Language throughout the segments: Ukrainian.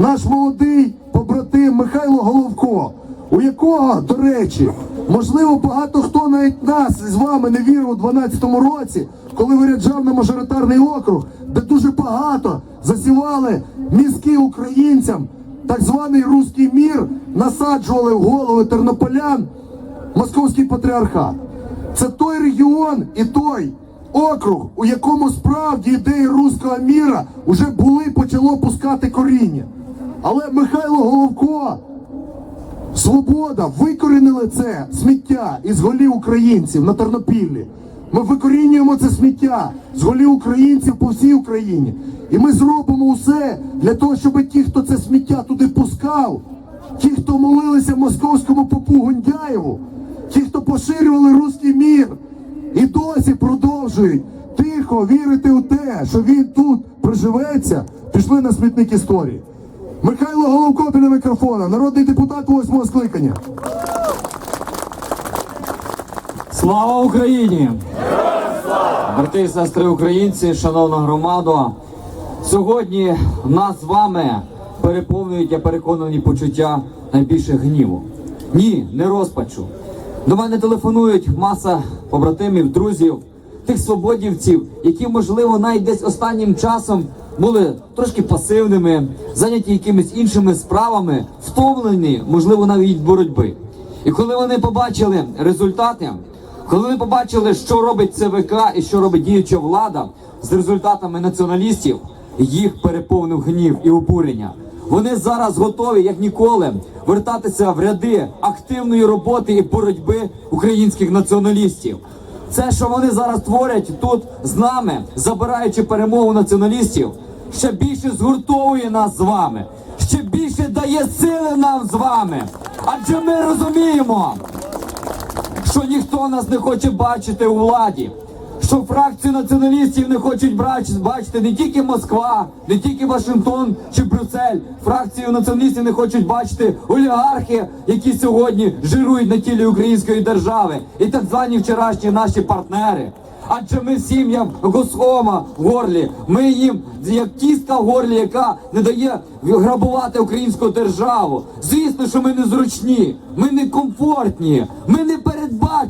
наш молодий побратим Михайло Головко, у якого, до речі, можливо, багато хто навіть нас з вами не вірив у 12-му році, коли виряджав на мажоритарний округ, де дуже багато засівали мізки українцям, так званий руський мір насаджували в голови тернополян московський патріархат. Це той регіон і той округ, у якому справді ідеї руського міра вже були почало пускати коріння. Але Михайло Головко, Свобода викорінили це сміття із голів українців на Тернопіллі. Ми викорінюємо це сміття з голів українців по всій Україні. І ми зробимо усе для того, щоб ті, хто це сміття туди пускав, ті, хто молилися московському попу Гундяєву, ті, хто поширювали руський мір, і досі продовжують тихо вірити у те, що він тут приживеться, пішли на смітник історії. Михайло Головко біля мікрофона, народний депутат восьмого скликання. Слава Україні! Брати і сестри українці, шановна громада, сьогодні нас з вами переповнюють, я переконаний, почуття найбільше гніву. Ні, не розпачу. До мене телефонують маса побратимів, друзів, тих свободівців, які, можливо, навіть десь останнім часом були трошки пасивними, зайняті якимись іншими справами, втомлені, можливо, навіть боротьби. І коли вони побачили результати, коли вони побачили, що робить ЦВК і що робить діюча влада з результатами націоналістів, їх переповнив гнів і обурення. Вони зараз готові, як ніколи, вертатися в ряди активної роботи і боротьби українських націоналістів. Це, що вони зараз творять тут з нами, забираючи перемогу націоналістів, ще більше згуртовує нас з вами, ще більше дає сили нам з вами. Адже ми розуміємо, що ніхто нас не хоче бачити у владі. Що фракцію націоналістів не хочуть бачити не тільки Москва, не тільки Вашингтон чи Брюссель. Фракцію націоналістів не хочуть бачити олігархи, які сьогодні жирують на тілі української держави, і так звані вчорашні наші партнери. Адже ми всім як госхома в горлі, ми їм як кістка в горлі, яка не дає грабувати українську державу. Звісно, що ми не зручні, ми не комфортні, ми не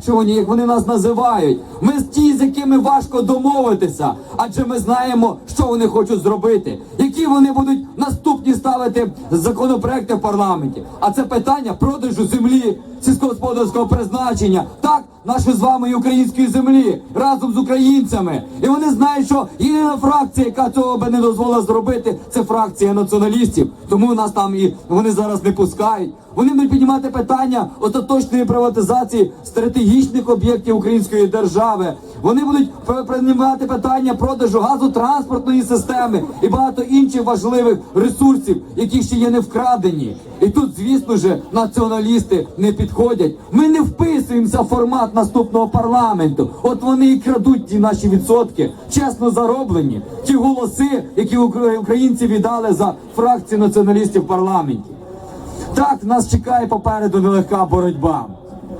передбачувані, як вони нас називають. Ми ті, з якими важко домовитися, адже ми знаємо, що вони хочуть зробити, які вони будуть наступні ставити законопроекти в парламенті. А це питання продажу землі сільськогосподарського призначення. Так, нашої з вами української землі разом з українцями. І вони знають, що єдина фракція, яка цього би не дозволила зробити, це фракція націоналістів. Тому нас там і вони зараз не пускають. Вони будуть піднімати питання остаточної приватизації стратегічних об'єктів української держави. Вони будуть приймати питання продажу газотранспортної системи і багато інших важливих ресурсів, які ще є не вкрадені. І тут, звісно ж, націоналісти не підходять. Ми не вписуємося в формат наступного парламенту. От вони і крадуть ті наші відсотки, чесно зароблені, ті голоси, які українці віддали за фракцію націоналістів в парламенті. Так, нас чекає попереду нелегка боротьба.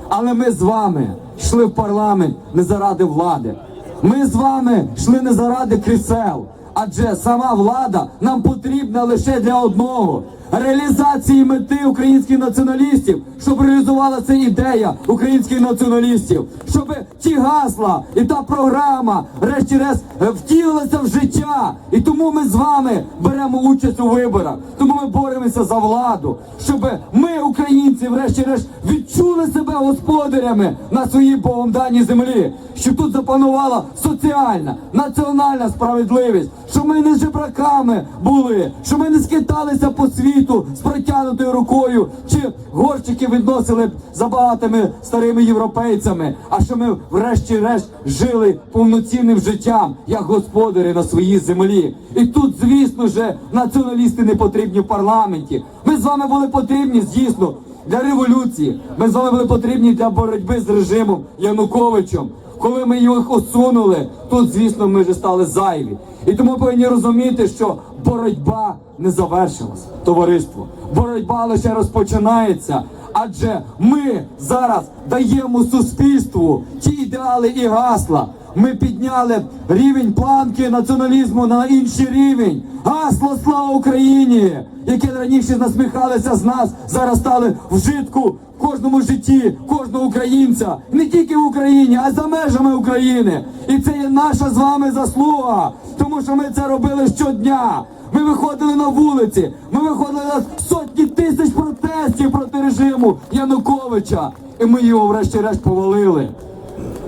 Але ми з вами йшли в парламент не заради влади. Ми з вами йшли не заради крісел. Адже сама влада нам потрібна лише для одного реалізації мети українських націоналістів, щоб реалізувала ця ідея українських націоналістів, щоб ті гасла і та програма, решті-решт, е, втілилися в життя. І тому ми з вами беремо участь у виборах. Тому ми боремося за владу, щоб ми, українці, врешті-решт, відчули себе господарями на своїй Богом даній землі, щоб тут запанувала соціальна, національна справедливість, щоб ми не жебраками були, щоб ми не скиталися по світу з протягнутою рукою, чи горщики відносили за багатими старими європейцями, а що ми врешті-решт жили повноцінним життям як господарі на своїй землі. І тут, звісно ж, націоналісти не потрібні в парламенті. Ми з вами були потрібні, звісно, для революції. Ми з вами були потрібні для боротьби з режимом Януковичем. Коли ми їх усунули, тут, звісно, ми вже стали зайві. І тому повинні розуміти, що боротьба не завершилась, товариство. Боротьба лише розпочинається. Адже ми зараз даємо суспільству ті ідеали і гасла. ми підняли рівень планки націоналізму на інший рівень. Гасло слава Україні, яке раніше насміхалися з нас, зараз стали вжитку в кожному житті, кожного українця, не тільки в Україні, а за межами України. І це є наша з вами заслуга, тому що ми це робили щодня. Ми виходили на вулиці, ми виходили на сотні тисяч протестів проти режиму Януковича, і ми його врешті-решт повалили.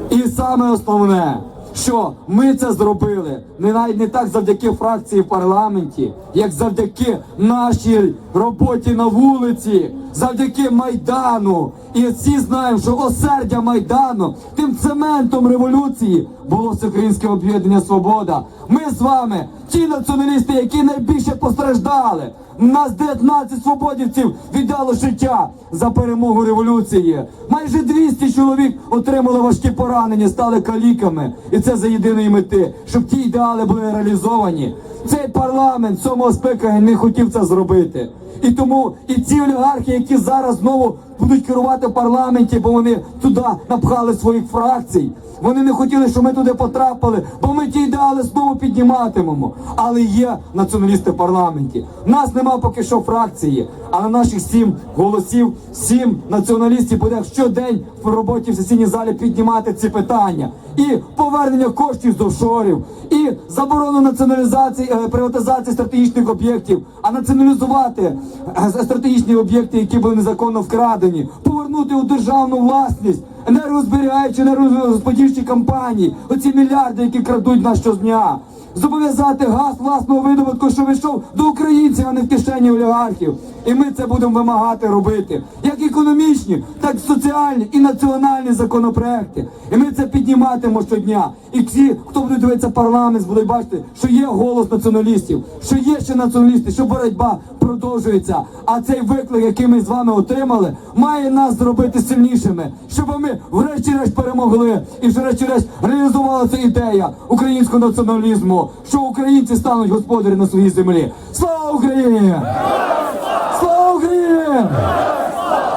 І саме основне, що ми це зробили не навіть не так завдяки фракції в парламенті, як завдяки нашій роботі на вулиці, завдяки майдану. І всі знаємо, що осердя майдану тим цементом революції було всеукраїнське об'єднання Свобода. Ми з вами, ті націоналісти, які найбільше постраждали. Нас 19 свободівців віддало життя за перемогу революції. Майже 200 чоловік отримали важкі поранення, стали каліками. І це за єдиної мети, щоб ті ідеали були реалізовані. Цей парламент сьомого скликання не хотів це зробити. І тому і ці олігархи, які зараз знову будуть керувати в парламенті, бо вони туди напхали своїх фракцій. Вони не хотіли, щоб ми туди потрапили, бо ми ті ідеали знову підніматимемо. Але є націоналісти в парламенті. Нас нема поки що фракції, а на наших сім голосів, сім націоналістів буде щодень в роботі в сесійній залі піднімати ці питання. І повернення коштів з офшорів, і заборону націоналізації е, приватизації стратегічних об'єктів, а націоналізувати е, стратегічні об'єкти, які були незаконно вкрадені, повернути у державну власність енергозберігаючі енергорозподільчі компанії, оці мільярди, які крадуть нас щодня. Зобов'язати газ власного видобутку, що вийшов до українців, а не в кишені олігархів. І ми це будемо вимагати робити. Як економічні, так і соціальні і національні законопроекти. І ми це підніматимемо щодня. І всі, хто буде дивитися парламент, будуть бачити, що є голос націоналістів, що є ще націоналісти, що боротьба продовжується. А цей виклик, який ми з вами отримали, має нас зробити сильнішими, щоб ми врешті-решт перемогли і врешті-решт реалізувала ця ідея українського націоналізму, що українці стануть господарі на своїй землі. Слава Україні!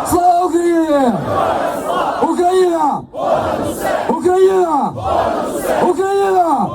Слава Україні! Україна! Україна! Україна!